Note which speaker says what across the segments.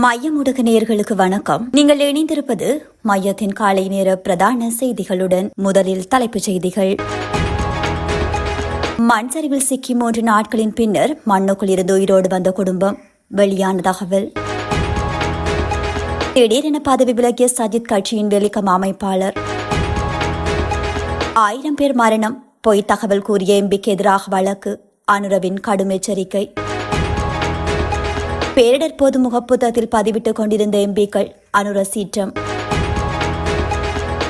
Speaker 1: மையம் நேர்களுக்கு வணக்கம். நீங்கள் இணைந்திருப்பது மையத்தின் காலை நேர பிரதான செய்திகளுடன் முதலில் தலைப்புச் செய்திகள். மண் சரிவில் சிக்கி மூன்று நாட்களின் பின்னர் மண்ணுக்குள் இருந்து உயிரோடு வந்த குடும்பம் வெளியான தகவல். திடீரென பதவி விலகிய சஜித் கட்சியின் வெளிக்கம் அமைப்பாளர். ஆயிரம் பேர் மரணம் பொய் தகவல் கூறிய எம்பிக்கு எதிராக வழக்கு அனுரவின் கடும் எச்சரிக்கை. பேரிடர் பொது முகப்புத்தகத்தில் பதிவிட்டுக் கொண்டிருந்த எம்பிக்கள் அனுர சீற்றம்.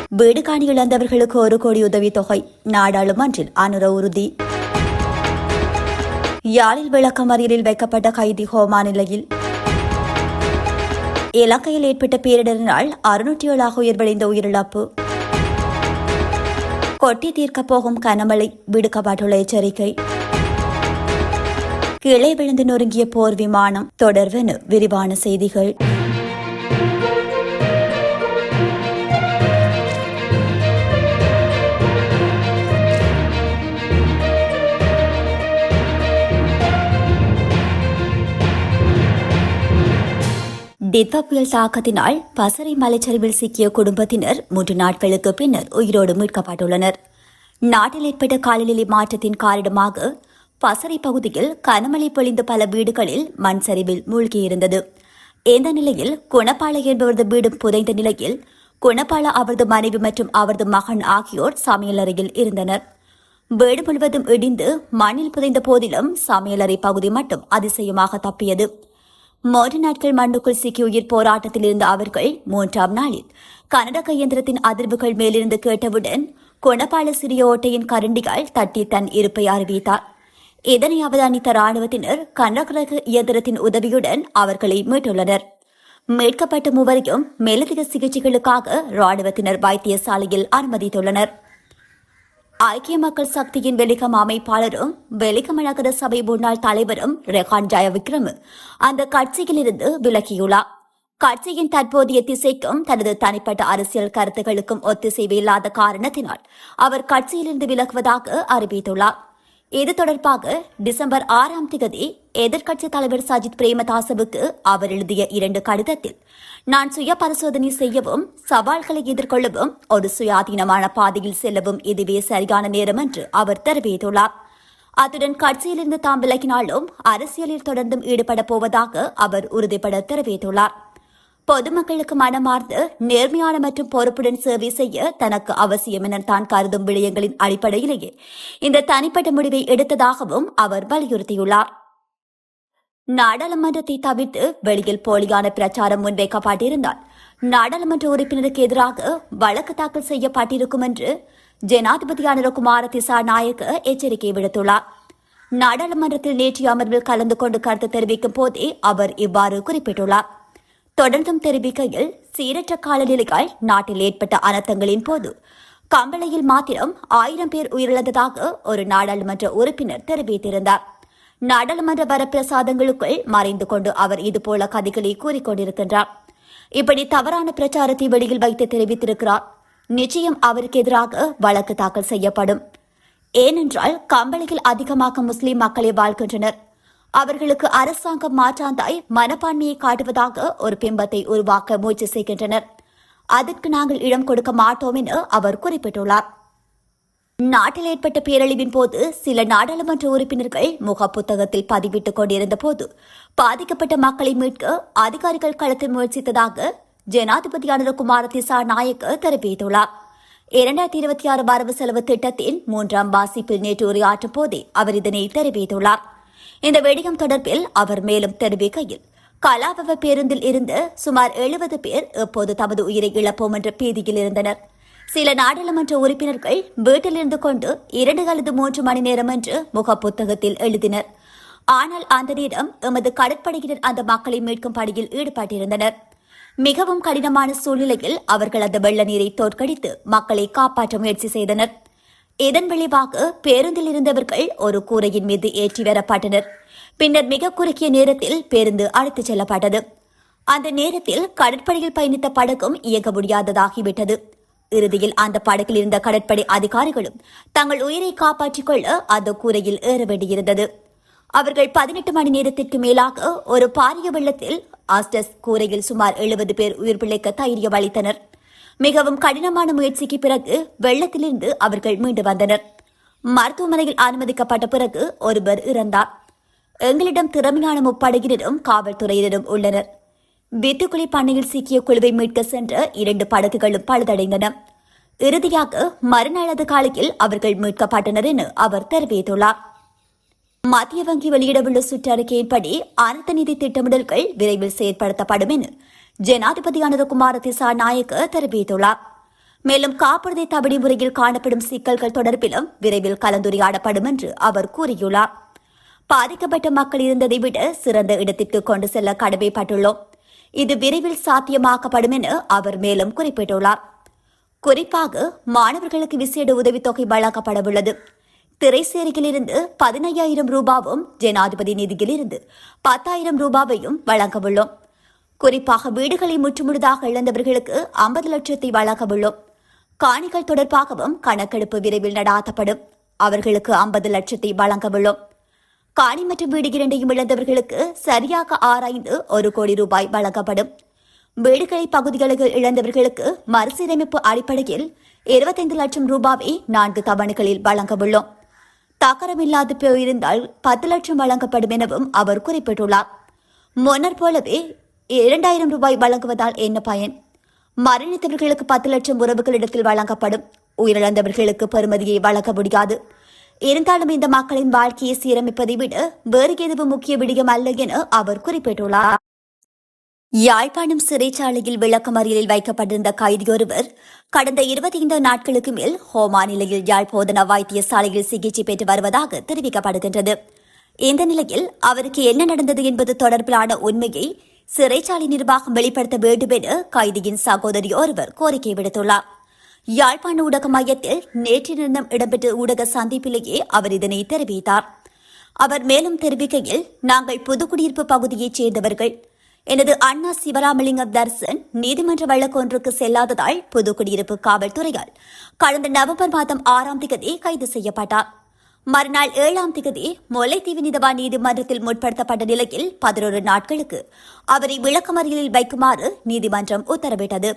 Speaker 1: வீடு காணி இழந்தவர்களுக்கு ஒரு கோடி உதவித் தொகை நாடாளுமன்றில் அனுர உறுதி. யாழில் விளக்கமறியலில் வைக்கப்பட்ட கைதி ஹோமா நிலையில். இலங்கையில் ஏற்பட்ட பேரிடரினால் அறுநூற்றி ஏழாக உயிர்வடைந்த உயிரிழப்பு. கொட்டி தீர்க்கப் போகும் கனமழை விடுக்கப்பட்டுள்ள எச்சரிக்கை. கீழே விழுந்து நொறுங்கிய போர் விமானம். தொடர்வென விரிவான செய்திகள். டித்தா புயல் தாக்கத்தினால் பசறை மலைச்சரிவில் சிக்கிய குடும்பத்தினர் மூன்று நாட்களுக்கு பின்னர் உயிரோடு மீட்கப்பட்டுள்ளனர். நாட்டில் ஏற்பட்ட காலநிலை மாற்றத்தின் காரணமாக பசறை பகுதியில் கனமழை பொழிந்த பல வீடுகளில் மண் சரிவில் மூழ்கியிருந்தது. இந்த நிலையில் குணப்பாள என்பவரது வீடு புதைந்த நிலையில் குணப்பாள அவரது மனைவி மற்றும் அவரது மகன் ஆகியோர் சமையலறையில் இருந்தனர். வீடு முழுவதும் இடிந்து மண்ணில் புதைந்த போதிலும் சமையலறை பகுதி மட்டும் அதிசயமாக தப்பியது. மூன்று நாட்கள் மண்ணுக்குள் சிக்கி உயிர் போராட்டத்தில் இருந்த அவர்கள் மூன்றாம் நாளில் கனடக இயந்திரத்தின் அதிர்வுகள் மேலிருந்து கேட்டவுடன் குணபால சிறிய ஓட்டையின் கரண்டியால் தட்டி தன் இருப்பை அறிவித்தார் இதனை அவதானித்த ராணுவத்தினர் கனரக இயந்திரத்தின் உதவியுடன் அவர்களை மீட்டுள்ளனர். மீட்கப்பட்ட மூவரையும் மேலதிக சிகிச்சைகளுக்காக ராணுவத்தினர் வைத்தியசாலையில் அனுமதித்துள்ளனர். ஐக்கிய மக்கள் சக்தியின் வெளிகம் அமைப்பாளரும் வெளிகம் நகர சபை முன்னாள் தலைவரும் ரெஹான் ஜெயவிக்ரம் அந்த கட்சியிலிருந்து விலகியுள்ளார். கட்சியின் தற்போதைய திசைக்கும் தனது தனிப்பட்ட அரசியல் கருத்துகளுக்கும் ஒத்திசைவு இல்லாத காரணத்தினால் அவர் கட்சியிலிருந்து விலகுவதாக அறிவித்துள்ளார். இது தொடர்பாக டிசம்பர் ஆறாம் திகதி எதிர்க்கட்சித் தலைவர் சஜித் பிரேமதாசவுக்கு அவர் எழுதிய இரண்டு கடிதத்தில் நான் சுய பரிசோதனை செய்யவும் சவால்களை எதிர்கொள்ளவும் ஒரு சுயாதீனமான பாதையில் செல்லவும் இதுவே சரியான நேரம் என்று அவர் தெரிவித்துள்ளார். அத்துடன் கட்சியிலிருந்து தாம் விலகினாலும் அரசியலில் தொடர்ந்தும் ஈடுபடப் போவதாக அவர் உறுதிபட தெரிவித்துள்ளார். பொதுமக்களுக்கு மனமார்ந்து நேர்மையான மற்றும் பொறுப்புடன் சேவை செய்ய தனக்கு அவசியம் என தான் கருதும் விடயங்களின் அடிப்படையிலேயே இந்த தனிப்பட்ட முடிவை எடுத்ததாகவும் அவர் வலியுறுத்தியுள்ளார். நாடாளுமன்றத்தை தவிர்த்து வெளியில் போலியான பிரச்சாரம் முன்வைக்கப்பட்டிருந்தால் நாடாளுமன்ற உறுப்பினருக்கு எதிராக வழக்கு தாக்கல் செய்யப்பட்டிருக்கும் என்று ஜனாதிபதி அனுரகுமார திசா எச்சரிக்கை விடுத்துள்ளார். நாடாளுமன்றத்தில் நேற்றைய அமர்வில் கலந்து கொண்டு கருத்து தெரிவிக்கும் போதே அவர் இவ்வாறு குறிப்பிட்டுள்ளார். தொடர்ந்தும் தெரிவிக்கையில் சீரற்ற காலநிலையால் நாட்டில் ஏற்பட்ட அனர்த்தங்களின் போது கம்பளையில் மாத்திரம் ஆயிரம் பேர் உயிரிழந்ததாக ஒரு நாடாளுமன்ற உறுப்பினர் தெரிவித்திருந்தார். நாடாளுமன்ற வரப்பிரசாதங்களுக்குள் மறைந்து கொண்டு அவர் இதுபோல கதைகளை கூறிக்கொண்டிருக்கின்றார். இப்படி தவறான பிரச்சாரத்தை வெளியில் வைத்து தெரிவித்திருக்கிறார். நிச்சயம் அவருக்கு எதிராக வழக்கு தாக்கல் செய்யப்படும். ஏனென்றால் கம்பளையில் அதிகமாக முஸ்லிம் மக்களே வாழ்கின்றனர். அவர்களுக்கு அரசாங்கம் மாற்றாந்தாய் மனப்பான்மையை காட்டுவதாக ஒரு பிம்பத்தை உருவாக்க முயற்சி செய்கின்றனர். அதற்கு நாங்கள் இடம் கொடுக்க மாட்டோம் என அவர் குறிப்பிட்டுள்ளார். நாட்டில் ஏற்பட்ட பேரழிவின் போது சில நாடாளுமன்ற உறுப்பினர்கள் முக புத்தகத்தில் பதிவிட்டுக் கொண்டிருந்த போது பாதிக்கப்பட்ட மக்களை மீட்க அதிகாரிகள் களத்தில் முயற்சித்ததாக ஜனாதிபதி அனுரகுமார திசா நாயக்க தெரிவித்துள்ளார். இரண்டாயிரத்தி இருபத்தி ஆறு வரவு செலவு திட்டத்தின் மூன்றாம் வாசிப்பில் நேற்று உரையாற்றும் போதே அவர் இதனை தெரிவித்துள்ளார். இந்த வெடிகம் தொடர்பில் அவர் மேலும் தெரிவிக்கையில் கலாபவ பேருந்தில் இருந்து சுமார் எழுபது பேர் எப்போது தமது உயிரை இழப்போம் என்ற பீதியில் இருந்தனர். சில நாடாளுமன்ற உறுப்பினர்கள் வீட்டில் இருந்து கொண்டு இரண்டு அல்லது மூன்று மணி நேரம் என்று முக புத்தகத்தில் எழுதினர். ஆனால் அந்த நேரம் எமது கடற்படையினர் அந்த மக்களை மீட்கும் பணியில் ஈடுபட்டிருந்தனர். மிகவும் கடினமான சூழ்நிலையில் அவர்கள் அந்த வெள்ள நீரை தோற்கடித்து மக்களை காப்பாற்ற முயற்சி செய்தனர். இதன் விளைவாக பேருந்தில் இருந்தவர்கள் ஒரு கூரையின் மீது ஏற்றி வரப்பட்டனர். பின்னர் மிக குறுகிய நேரத்தில் பேருந்து அழைத்துச் செல்லப்பட்டது. அந்த நேரத்தில் கடற்படையில் பயணித்த படகும் இயக்க முடியாததாகிவிட்டது. இறுதியில் அந்த படகில் இருந்த கடற்படை அதிகாரிகளும் தங்கள் உயிரை காப்பாற்றிக் கொள்ள அந்த கூரையில் ஏற வேண்டியிருந்தது. அவர்கள் பதினெட்டு மணி நேரத்திற்கு மேலாக ஒரு பாரிய வெள்ளத்தில் ஆஸ்டஸ் கூரையில் சுமார் எழுபது பேர் உயிர் பிழைக்க தைரியம் அளித்தனர். மிகவும் கடினமான முயற்சிக்கு பிறகு வெள்ளத்திலிருந்து அவர்கள் மீண்டு வந்தனர். மருத்துவமனையில் அனுமதிக்கப்பட்ட பிறகு ஒருவர் இறந்தார். எங்களிடம் திறமையான முப்படையினரும் காவல்துறையினரும் உள்ளனர். வித்துக்குழி பண்ணையில் சிக்கிய குழுவை மீட்க சென்ற இரண்டு படகுகளும் பழுதடைந்தன. இறுதியாக மறுநாளது காலையில் அவர்கள் மீட்கப்பட்டனர் என அவர் தெரிவித்துள்ளார். மத்திய வங்கி வெளியிடவுள்ள சுற்றறிக்கையின்படி அனைத்து நிதி திட்டமிடல்கள் விரைவில் செயற்படுத்தப்படும் என ஜனாதிபதி அனுரகுமார திசா நாயக்க தெரிவித்துள்ளார். மேலும் காப்புறுதி தபடி முறையில் காணப்படும் சிக்கல்கள் தொடர்பிலும் விரைவில் கலந்துரையாடப்படும் என்று அவர் கூறியுள்ளார். பாதிக்கப்பட்ட மக்கள் இருந்ததை விட சிறந்த இடத்திற்கு கொண்டு செல்ல கடமைப்பட்டுள்ளோம். இது விரைவில் சாத்தியமாக்கப்படும் என அவர் மேலும் குறிப்பிட்டுள்ளார். குறிப்பாக மாணவர்களுக்கு விசேட உதவித்தொகை வழங்கப்படவுள்ளது. திரைசேரியிலிருந்து பதினையாயிரம் ரூபாவும் ஜனாதிபதி நிதியிலிருந்து பத்தாயிரம் ரூபாவையும் வழங்கவுள்ளோம் குறிப்பாக வீடுகளை முற்றுமுழுதாக இழந்தவர்களுக்கு ஐம்பது லட்சத்தை வழங்கவுள்ளோம். காணிகள் தொடர்பாகவும் கணக்கெடுப்பு விரைவில் நடாத்தப்படும். அவர்களுக்கு ஐம்பது லட்சத்தை வழங்கவுள்ளோம். காணி மற்றும் வீடு இரண்டையும் இழந்தவர்களுக்கு சரியாக ஆராய்ந்து ஒரு கோடி ரூபாய் வழங்கப்படும். வீடுகளை பகுதிகளுக்கு இழந்தவர்களுக்கு மறுசீரமைப்பு அடிப்படையில் இருபத்தைந்து லட்சம் ரூபாவை நான்கு தவணைகளில் வழங்கவுள்ளோம். தகரமில்லாது போயிருந்தால் பத்து லட்சம் வழங்கப்படும் எனவும் அவர் குறிப்பிட்டுள்ளார். முன்னர் போலவே இரண்டாயிரம் ரூபாய் வழங்குவதால் என்ன பயன்? மரணித்தவர்களுக்கு பத்து லட்சம் உறவுகளிடத்தில் வழங்கப்படும். உயிரிழந்தவர்களுக்கு பெறுமதியை வழங்க முடியாது. இருந்தாலும் இந்த மக்களின் வாழ்க்கையை சீரமைப்பதை விட வேறு எதுவும் முக்கிய விடயம் அல்ல என அவர் குறிப்பிட்டுள்ளார். யாழ்ப்பாணம் சிறைச்சாலையில் விளக்கமறியலில் வைக்கப்பட்டிருந்த கைதியொருவர் கடந்த இருபத்தைந்து நாட்களுக்கு மேல் ஹோமா நிலையில் யாழ் வைத்தியசாலையில் சிகிச்சை பெற்று வருவதாக தெரிவிக்கப்படுகின்றது. இந்த நிலையில் அவருக்கு என்ன நடந்தது என்பது தொடர்பிலான உண்மையை சிறைச்சாலை நிர்வாகம் வெளிப்படுத்த வேண்டும் என கைதியின் சகோதரி ஒருவர் கோரிக்கை விடுத்துள்ளார். யாழ்ப்பாண ஊடக மையத்தில் நேற்று இடம்பெற்ற ஊடக சந்திப்பிலேயே அவர் இதனை தெரிவித்தார். அவர் மேலும் தெரிவிக்கையில் நாங்கள் புதுக்குடியிருப்பு பகுதியைச் சேர்ந்தவர்கள். எனது அண்ணா சிவராமலிங்கம் தர்சன் நீதிமன்ற வழக்கொன்றுக்கு செல்லாததால் புதுக்குடியிருப்பு காவல்துறையால் கடந்த நவம்பர் மாதம் ஆறாம் தேதி கைது செய்யப்பட்டார். மறுநாள் ஏழாம் திகதி முல்லைத்தீவு நிதவா நீதிமன்றத்தில் முற்படுத்தப்பட்ட நிலையில் பதினோரு நாட்களுக்கு அவரை விளக்கமறியலில் வைக்குமாறு நீதிமன்றம் உத்தரவிட்டது.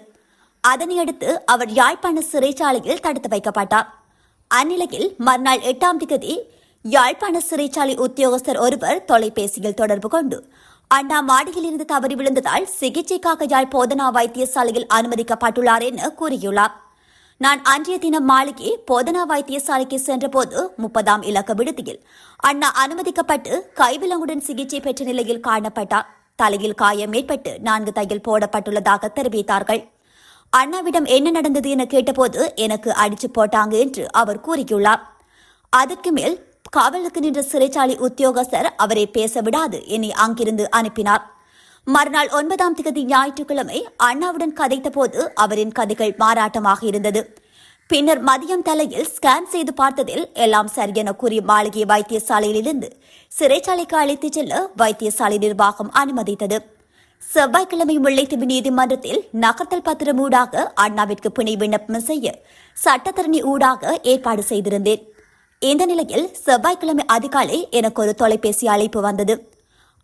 Speaker 1: அதனையடுத்து அவர் யாழ்ப்பாண சிறைச்சாலையில் தடுத்து வைக்கப்பட்டார். அந்நிலையில் மறுநாள் எட்டாம் திகதி யாழ்ப்பாண சிறைச்சாலை உத்தியோகஸ்தர் ஒருவர் தொலைபேசியில் தொடர்பு கொண்டு அண்ணா மாடியிலிருந்து தவறி விழுந்ததால் சிகிச்சைக்காக யாழ் போதனா வைத்தியசாலையில் அனுமதிக்கப்பட்டுள்ளார் என கூறியுள்ளார். நான் அன்றைய தினம் மாளிகை போதனா வைத்தியசாலைக்கு சென்றபோது முப்பதாம் இலக்க விடுதியில் அண்ணா அனுமதிக்கப்பட்டு கைவிலங்குடன் சிகிச்சை பெற்ற நிலையில் காணப்பட்டார். தலையில் காயம் ஏற்பட்டு நான்கு தையல் போடப்பட்டுள்ளதாக தெரிவித்தார்கள். அண்ணாவிடம் என்ன நடந்தது என கேட்டபோது எனக்கு அடிச்சு போட்டாங்க என்று அவர் கூறியுள்ளார். அதற்கு மேல் காவலுக்கு நின்ற சிறைச்சாலை உத்தியோகஸ்தர் அவரை பேச விடாது என்னை அங்கிருந்து அனுப்பினார். மறுநாள் ஒன்பதாம் திகதி ஞாயிற்றுக்கிழமை அண்ணாவுடன் கதைத்த போது அவரின் கதைகள் மாறாட்டமாக இருந்தது. பின்னர் மதியம் தலையில் ஸ்கேன் செய்து பார்த்ததில் எல்லாம் சரியென கூறிய மாளிகை வைத்தியசாலையிலிருந்து சிறைச்சாலைக்கு அழைத்துச் செல்ல வைத்தியசாலை நிர்வாகம் அனுமதித்தது. செவ்வாய்க்கிழமை முல்லைத்தீவு நீதிமன்றத்தில் நகர்த்தல் பத்திரம் ஊடாக அண்ணாவிற்கு பிணை விண்ணப்பம் செய்ய சட்டத்தரணி ஊடாக ஏற்பாடு செய்திருந்தேன். இந்த நிலையில் செவ்வாய்க்கிழமை அதிகாலை எனக்கு ஒரு தொலைபேசி அழைப்பு வந்தது.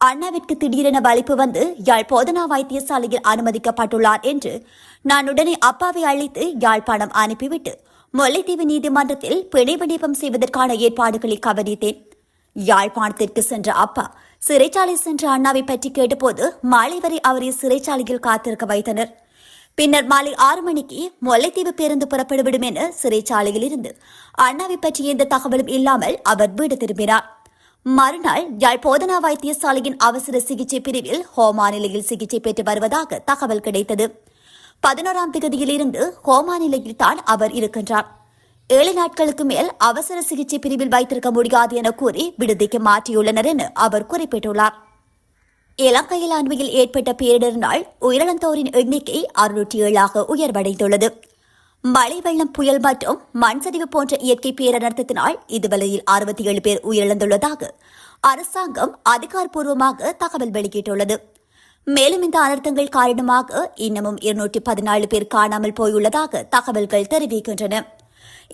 Speaker 1: அண்ணாவிற்கு திடீரென வலிப்பு வந்து யாழ் போதனா வைத்தியசாலையில் அனுமதிக்கப்பட்டுள்ளார் என்று நான் உடனே அப்பாவை அழைத்து யாழ்ப்பாணம் அனுப்பிவிட்டு முல்லைத்தீவு நீதிமன்றத்தில் பிணை வடிவம் செய்வதற்கான ஏற்பாடுகளை கவனித்தேன். யாழ்ப்பாணத்திற்கு சென்ற அப்பா சிறைச்சாலை சென்ற அண்ணாவை பற்றி கேட்டபோது மாலை வரை அவரை சிறைச்சாலையில் காத்திருக்க வைத்தனர். பின்னர் மாலை ஆறு மணிக்கு முல்லைத்தீவு பேருந்து புறப்பட்டுவிடும் என சிறைச்சாலையில் இருந்து அண்ணாவை பற்றி எந்த தகவலும் இல்லாமல் அவர் வீடு திரும்பினார். மறுநாள் யாழ் போதனா வைத்தியசாலையின் அவசர சிகிச்சை பிரிவில் ஹோமா நிலையில் சிகிச்சை பெற்று வருவதாக தகவல் கிடைத்தது. பதினோராம் தேதியிலிருந்து ஹோமா நிலையில் தான் அவர் இருக்கின்றார். ஏழு நாட்களுக்கு மேல் அவசர சிகிச்சை பிரிவில் வைத்திருக்க முடியாது என கூறி விடுதிக்கு மாற்றியுள்ளனர் என அவர் குறிப்பிட்டுள்ளார். இலங்கையில் அண்மையில் ஏற்பட்ட பேரிடரினால் உயிரிழந்தோரின் எண்ணிக்கை அறுநூற்றி ஏழாக உயர்வடைந்துள்ளது. மழை வெள்ளம் புயல் மற்றும் மண் சரிவு போன்ற இயற்கை பேரனர்த்தத்தினால் இதுவரையில் அறுபத்தி ஏழு பேர் உயிரிழந்துள்ளதாக அரசாங்கம் அதிகாரப்பூர்வமாக தகவல் வெளியிட்டுள்ளது. மேலும் இந்த அனர்த்தங்கள் காரணமாக இன்னமும் இருநூற்றி பதினாலு பேர் காணாமல் போயுள்ளதாக தகவல்கள் தெரிவிக்கின்றன.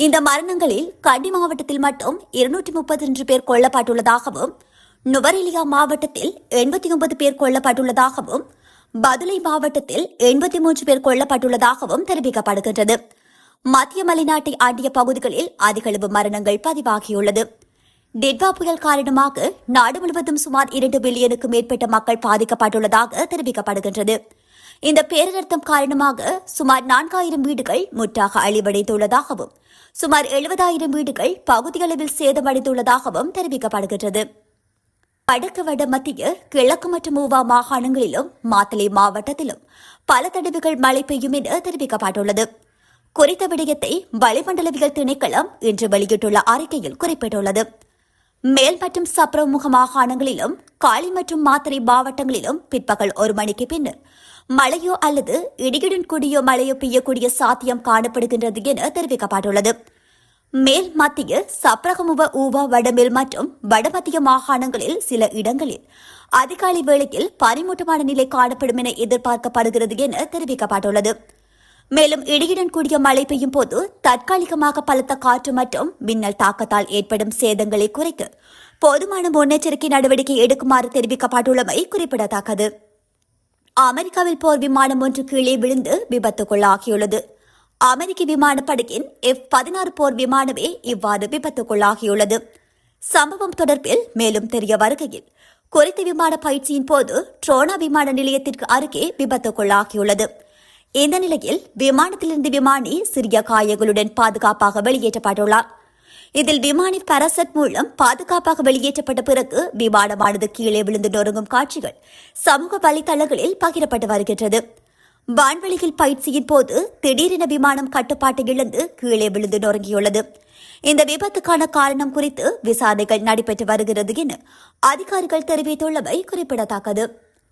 Speaker 1: இந்த மரணங்களில் கண்டி மாவட்டத்தில் மட்டும் இருநூற்றி முப்பத்தொன்று பேர் கொல்லப்பட்டுள்ளதாகவும் நுவரெலியா மாவட்டத்தில் எண்பத்தி ஒன்பது பேர் கொல்லப்பட்டுள்ளதாகவும் பதுளை மாவட்டத்தில் எண்பத்தி மூன்று பேர் கொல்லப்பட்டுள்ளதாகவும் தெரிவிக்கப்படுகின்றது. மத்திய மலைநாட்டை ஆண்டிய பகுதிகளில் அதிகளவு மரணங்கள் பதிவாகியுள்ளது. டெட்வா புயல் காரணமாக நாடு முழுவதும் சுமார் இரண்டு பில்லியனுக்கு மேற்பட்ட மக்கள் பாதிக்கப்பட்டுள்ளதாக தெரிவிக்கப்படுகின்றது. இந்த பேரனர்த்தம் காரணமாக சுமார் நான்காயிரம் வீடுகள் முற்றாக அழிவடைந்துள்ளதாகவும் சுமார் எழுபதாயிரம் வீடுகள் பகுதியளவில் சேதமடைந்துள்ளதாகவும் தெரிவிக்கப்படுகின்றது. வடக்கு வட மத்திய கிழக்கு மற்றும் மூவா மாகாணங்களிலும் மாத்தலை மாவட்டத்திலும் பல தடவைகள் மழை பெய்யும் என தெரிவிக்கப்பட்டுள்ளது. குறித்த விடயத்தை வளிமண்டலவியல் திணைக்களம் இன்று வெளியிட்டுள்ள அறிக்கையில் குறிப்பிட்டுள்ளது. மேல் மற்றும் சப்ரமுக மாகாணங்களிலும் காளி மற்றும் மாத்தறை மாவட்டங்களிலும் பிற்பகல் ஒரு மணிக்கு பின்னர் மழையோ அல்லது இடியுடன் கூடிய மழையோ பெய்யக்கூடிய சாத்தியம் காணப்படுகின்றது என தெரிவிக்கப்பட்டுள்ளது. மேல் மத்திய சப்ரகமுவ ஊவா வடமேல் மற்றும் வடமத்திய மாகாணங்களில் சில இடங்களில் அதிகாலை வேளையில் பனிமூட்டமான நிலை காணப்படும் என எதிர்பார்க்கப்படுகிறது என தெரிவிக்கப்பட்டுள்ளது. மேலும் இடியுடன் கூடிய மழை பெய்யும் போது தற்காலிகமாக பலத்த காற்று மற்றும் மின்னல் தாக்கத்தால் ஏற்படும் சேதங்களை குறைத்து போதுமான முன்னெச்சரிக்கை நடவடிக்கை எடுக்குமாறு தெரிவிக்கப்பட்டுள்ளமை குறிப்பிடத்தக்கது. அமெரிக்காவில் போர் விமானம் ஒன்று கீழே விழுந்து விபத்துக்குள்ளாகியுள்ளது. அமெரிக்க விமானப்படையின் எஃப் பதினாறு போர் விமானமே இவ்வாறு விபத்துக்குள்ளாகியுள்ளது. சம்பவம் தொடர்பில் மேலும் தெரிய வருகையில் குறித்த விமான பயிற்சியின் போது ட்ரோனா விமான நிலையத்திற்கு அருகே விபத்துக்குள்ளாகியுள்ளது. இந்த நிலையில் விமானத்திலிருந்து விமானி சிறிய காயங்களுடன் பாதுகாப்பாக வெளியேற்றப்பட்டுள்ளார். இதில் விமானி பரசட் மூலம் பாதுகாப்பாக வெளியேற்றப்பட்ட பிறகு விமானமானது கீழே விழுந்து நொறுங்கும் காட்சிகள் சமூக வலைதளங்களில் பகிரப்பட்டு வருகின்றது. வான்வெளியில் பயிற்சியின் போது திடீரென விமானம் கட்டுப்பாட்டை இழந்து கீழே விழுந்து நொறுங்கியுள்ளது. இந்த விபத்துக்கான காரணம் குறித்து விசாரணைகள் நடைபெற்று வருகிறது என அதிகாரிகள் தெரிவித்துள்ளவை குறிப்பிடத்தக்கது.